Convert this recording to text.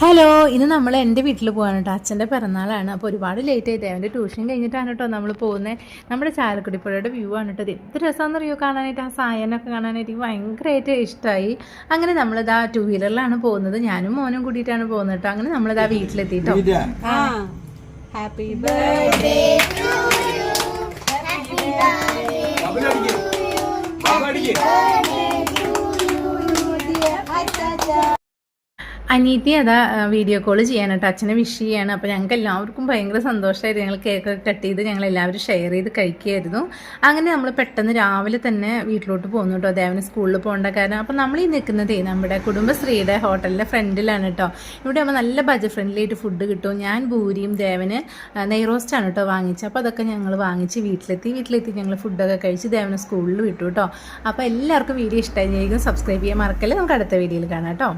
Hello ഇന്ന് നമ്മൾ എന്റെ വീട്ടിൽ പോകാൻ കേട്ടോ അച്ഛന്റെ പിറന്നാളാണ്. അപ്പോൾ ഒരുപാട് ലേറ്റ് ആയിട്ട്. അവന്റെ ട്യൂഷൻ കഴിഞ്ഞിട്ടാണ് കേട്ടോ നമ്മൾ പോകുന്നത് നമ്മുടെ ചാലക്കുടിപ്പുഴയുടെ വ്യൂ ആണ് കേട്ടോ ഇത്. രസമാണെന്ന് അറിയോ കാണാനായിട്ട്? ആ സായനൊക്കെ കാണാനായിട്ട് എനിക്ക് ഭയങ്കരമായിട്ട് ഇഷ്ടമായി അങ്ങനെ നമ്മളിതാ ടൂ വീലറിലാണ് പോകുന്നത്. ഞാനും മോനും കൂടിയിട്ടാണ് പോകുന്നത് കേട്ടോ അങ്ങനെ നമ്മളിതാ വീട്ടിലെത്തി കേട്ടോ ഹാപ്പി ബർത്ത്ഡേ അനീതി അതാ വീഡിയോ കോൾ ചെയ്യാനായിട്ട് അച്ഛനെ വിഷ് ചെയ്യാണ്. അപ്പോൾ ഞങ്ങൾക്ക് എല്ലാവർക്കും ഭയങ്കര സന്തോഷമായിരുന്നു ഞങ്ങൾ കേക്ക് കട്ട് ചെയ്ത് ഞങ്ങൾ എല്ലാവരും ഷെയർ ചെയ്ത് കഴിക്കുമായിരുന്നു അങ്ങനെ നമ്മൾ പെട്ടെന്ന് രാവിലെ തന്നെ വീട്ടിലോട്ട് പോകുന്നു കേട്ടോ. ദേവന് സ്കൂളിൽ പോകേണ്ട കാരണം അപ്പോൾ നമ്മൾ ഈ നിൽക്കുന്നത് നമ്മുടെ കുടുംബശ്രീയുടെ ഹോട്ടലിന്റെ ഫ്രണ്ടിലാണ് കേട്ടോ. ഇവിടെ ആകുമ്പോൾ നല്ല ബജറ്റ് ഫ്രണ്ട്ലി ആയിട്ട് ഫുഡ് കിട്ടും. ഞാൻ ഭൂരിയും ദേവന് നെയ് റോസ്റ്റാണ് കേട്ടോ വാങ്ങിച്ചത്. അപ്പോൾ അതൊക്കെ ഞങ്ങൾ വാങ്ങിച്ച് വീട്ടിലെത്തി വീട്ടിലെത്തി ഞങ്ങൾ ഫുഡൊക്കെ കഴിച്ച് ദേവന് സ്കൂളിൽ വിട്ടു കേട്ടോ. അപ്പോൾ എല്ലാവർക്കും വീഡിയോ ഇഷ്ടമായിരിക്കും സബ്സ്ക്രൈബ് ചെയ്യാൻ മറക്കല്ലേ. നമുക്ക് അടുത്ത വീഡിയോയിൽ കാണാം കേട്ടോ.